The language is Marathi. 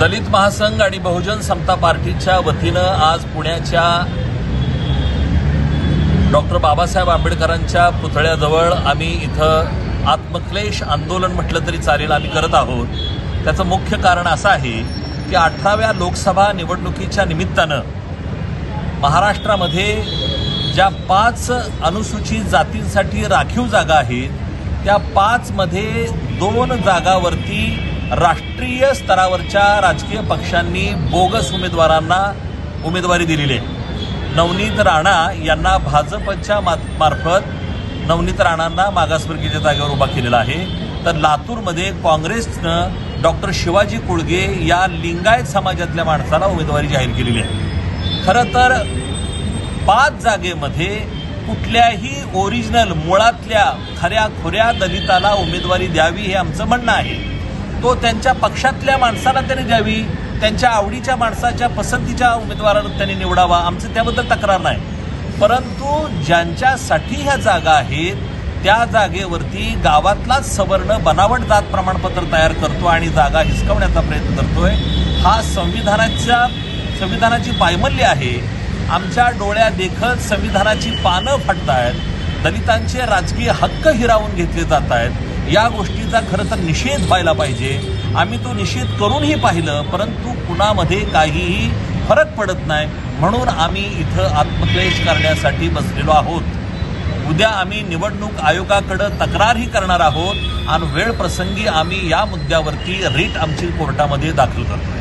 दलित महासंघ आणि बहुजन समता पार्टीच्या वतीनं आज पुण्याच्या डॉक्टर बाबासाहेब आंबेडकरांच्या पुतळ्याजवळ आम्ही इथं आत्मक्लेश आंदोलन म्हटलं तरी चालेल आम्ही करत आहोत. त्याचं मुख्य कारण असं आहे की अठराव्या लोकसभा निवडणुकीच्या निमित्तानं महाराष्ट्रामध्ये ज्या पाच अनुसूचित जातींसाठी राखीव जागा आहेत त्या पाचमध्ये दोन जागावरती राष्ट्रीय स्तरावरच्या राजकीय पक्षांनी बोगस उमेदवारांना उमेदवारी दिलेली आहे. नवनीत राणा यांना भाजपच्या मा मार्फत नवनीत राणांना मागासवर्गीच्या जागेवर उभा केलेला आहे. तर लातूरमध्ये काँग्रेसनं डॉक्टर शिवाजी कुळगे या लिंगायत समाजातल्या माणसाला उमेदवारी जाहीर केलेली आहे. खरं तर पाच जागेमध्ये कुठल्याही ओरिजिनल मुळातल्या खऱ्या खुऱ्या दलिताला उमेदवारी द्यावी हे आमचं म्हणणं आहे. तो त्यांच्या पक्षातल्या माणसाला त्यांनी द्यावी त्यांच्या आवडीच्या माणसाच्या पसंतीच्या उमेदवाराला त्यांनी निवडावा आमचं त्याबद्दल तक्रार नाही. परंतु ज्यांच्यासाठी ह्या जागा आहेत त्या जागेवरती गावातलाच सवर्ण बनावट जात प्रमाणपत्र तयार करतो आणि जागा हिसकवण्याचा प्रयत्न करतोय. हा संविधानाच्या संविधानाची पायमल्य आहे. आमच्या डोळ्या देखत संविधानाची पानं फाटतायत. दलितांचे राजकीय हक्क हिरावून घेतले जात आहेत या गोष्टीचा खरं तर निषेध व्हायला पाहिजे. आम्ही तो निषेध करूनही पाहिलं परंतु कुणामध्ये काहीही फरक पडत नाही. म्हणून आम्ही इथं आत्मक्लेश करण्यासाठी बसलेलो आहोत. उद्या आम्ही निवडणूक आयोगाकडं तक्रारही करणार आहोत आणि वेळ प्रसंगी आम्ही या मुद्द्यावरती रीट आमची कोर्टामध्ये दाखल करतो